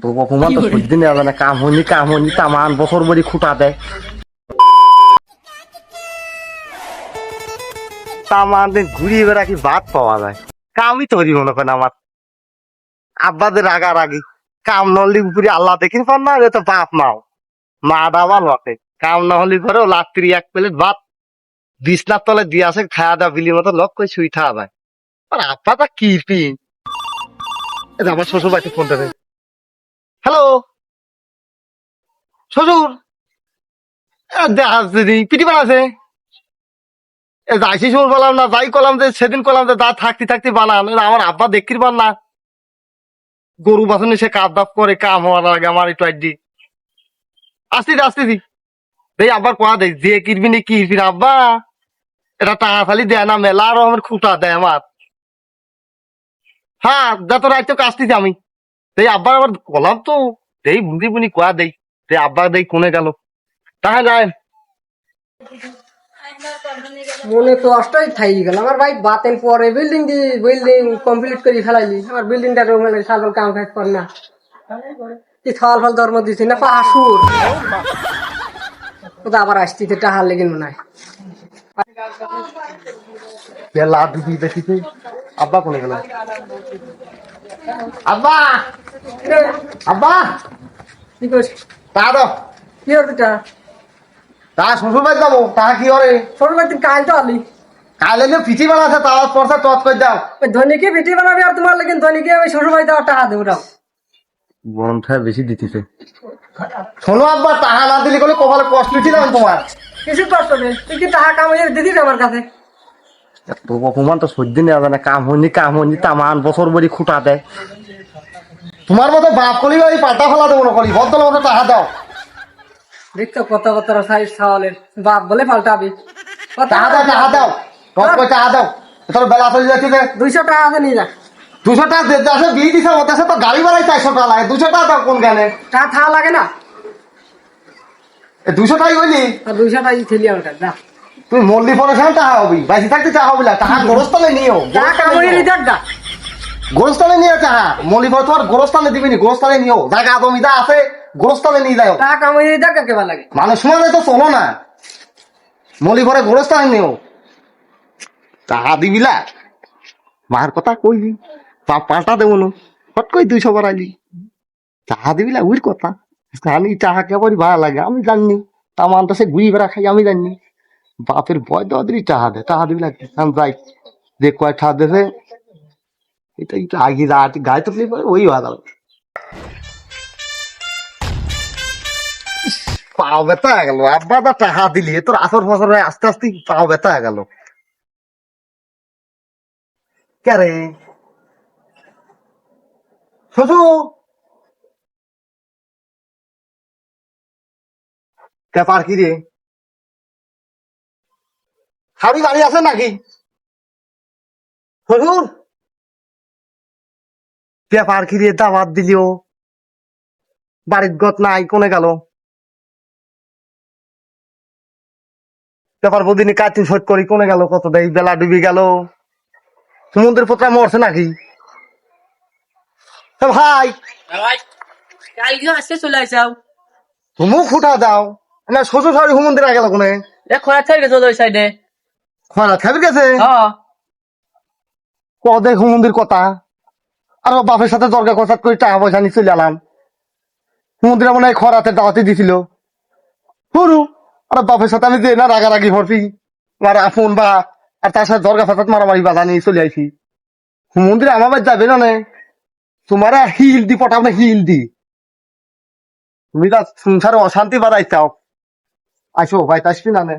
তো অপমান তো সহ্য নেওয়া যায় না কাম তামান বছর বড়ি খুঁটা দেয়। তামান দিন ঘুরিয়ে বেড়া কি ভাত পাওয়া যায়? কামই তৈরি মনে করেন আমার। আব্বাদের কাম নলি উপরে আল্লাহ দেখিন পার না তো বাপ মাও। মা দাবাল বটে কাম না হলে পরেও লাত্রি এক প্লেট ভাত। বিছনার তলে দিয়ে আসে খাওয়া দাওয়া বিলির মতো লোক করে শুই থাকা যায় আর আব্বা তা কিরপি আমার শ্বশুর বাড়িতে ফোনটা দে হ্যালো? শ্বশুর? দেখা পিটি বানাছে যাইছি শুন বললাম না, যাই করলাম যে, সেদিন করলাম যে, যা থাকতে থাকতে বানান। আমার আব্বা দেখতে পার না। গরু বাসনে সে কাপ দাপ করে, কাম হওয়ার আগে আমার একটু আইডি। আসতে দি আসতে দি দেই, আব্বার কোয়া দেই, যে কিরবি নি কিরবি না, আব্বা। এটা টাকা খালি দেয় না, মেলা আর আমার খুঁটা দেয় আমার। হ্যাঁ যত রাইতে কাজতেছি আমি। দেই আব্বার আবার বললাম তো। দেই বুঝি বুনি কোয়া দেই। দেই আব্বা দেই কোনে গেল? তাহলে যায়। মনে তো অষ্টই থাই গেল। আমার ভাই বাতেন পরে বিল্ডিং দি বিল্ডিং কমপ্লিট করে ফেলাইলি। আমার বিল্ডিংটা রুম হলে সাগল কাম কাজ কর না। কি থাল ফাল ধর্ম দিছি না পাশুর ওটা আবার আসতি তো টাহার লেগে মনে হয়। ডুবি দেখিছে আব্বা কোনে গেল? আব্বা আব্বা কি করছিস তা দাও কি হতো তা তা শ্বশুর বাড়ি যাব তা কি করে ভাই তুই কাল তো আলি কালে যে পিঠি বানাছে তাওয়াজ পড়ছে টচ করে দাও ধনীকে ভিটি বানাবি আর তোমার লেগে ধনীকে ওই শ্বশুর ভাই দেওয়ার টাকা দেবো গরমটা বেশি দিতেছে শোনো আব্বা টাকা না দিলে কোনো কপালে কষ্ট ছিলাম তোমার কিছু কষ্ট নেই তুই কি টাকা কামাই দিদিস আমার কাছে তো অপমান তো সহ্য নেওয়া যায় না কাম হয়নি কাম হয়নি তামান বছর বড়ি খুঁটা দেয়। তোমার মতো বাপ কলি ওই পাল্টা ফেলা দেবো না কলি ভদ্র মতো টাকা দাও। দেখছ কত কত সাইজ ছাওয়ালের বাপ বলে পাল্টাবি। টাকা দাও টাকা দাও টচ করে টাকা দাও। তোর বেলা চলে যাচ্ছে যে দুইশো টাকা আছে নিয়ে যা। দুশো টাকা দেড় আসে বিয়ে দিছে কাছে তো গাড়ি ভাড়াই চারশো টাকা লাগে দুশো টাকা দাও কোন গানে? টাকা থাকা লাগে না। দুশো টাকাই হইলি? আর দুইশো টাকা ঠেলি আমার কাছে তুই মল্লি ফোনের সময় টাকা হবি। বাইশে থাকতে টাকা হবি না টাকা গোরস্থানে নিও দা। গোরস্থানে নিয়ে টাকা মল্লি ফোন তোমার গোরস্থানে দিবি নি গোরস্থানে নিও জায়গা জমিদা আছে গোরস্থানে নিয়ে যাও। টাকা কামাই কাকে ভালো লাগে? মানুষ মানে তো চলো না। মলি পরে গোরস্থানে নিও টাকা দিবিলা মার কথা কইবি। পা- পাল্টা দেবো না। হট কই দুইশো বাড়াইলি। টাকা দিবিলা উইর কথা। জানি টাকা কেবলই ভালো লাগে আমি জানি। তামান তো সে গুই বেড়া খাই আমি জানি। বাপের দেওয়া দিলি টাকা দে যাই, যে কয় টাকা দেবে, এটা একটু আগে যা গায়ে পরে ওই গেল পাও ব্যথা হয়ে গেল, আব্বা দা দিলি তোর আসর ফসর হয়ে আস্তে আস্তে পাও ব্যথা হয়ে গেল। কে রে? শ্বশুর ব্যাপার কি রে? হাড়ি বাড়ি আছে নাকি? শ্বশুর ব্যাপার রে দাবাত দিলিও বাড়ির গত নাই কোনে গেল? ব্যাপার বদিনী কাটিং শোট করি কোনে গেল? কত দেয় বেলা ডুবি গেল। সমুদ্রের পোতরা মরছে নাকি? ভাই কালকে চলে আসাও তুমি ফুটা দাও। না শ্বশুর শাড়ি সমুদ্রে গেল কোনে? এ খরা ছাড় গেছে ওই সাইডে খরা খাবি গেছে হ্যাঁ। কদে সমুদ্রের কথা। আর বাপের সাথে দরকার কথা করে টাকা পয়সা নিয়ে চলে এলাম। সমুদ্রে মনে হয় খরাতে দাওয়াতে দিছিল। হরু আর বাপের সাথে আমি যে না রাগারাগি ভরছি আর আপন বা আর তার সাথে দরকার ফাতাত মারামারি বাধা নিয়ে চলে আইছি। সমুদ্রে আমার বাড়ি যাবে না তোমার হিল দি পটাও না হিল দি। তুমি তা সংসারে অশান্তি বাড়াই চাও আসো ভাই আসবি না নে।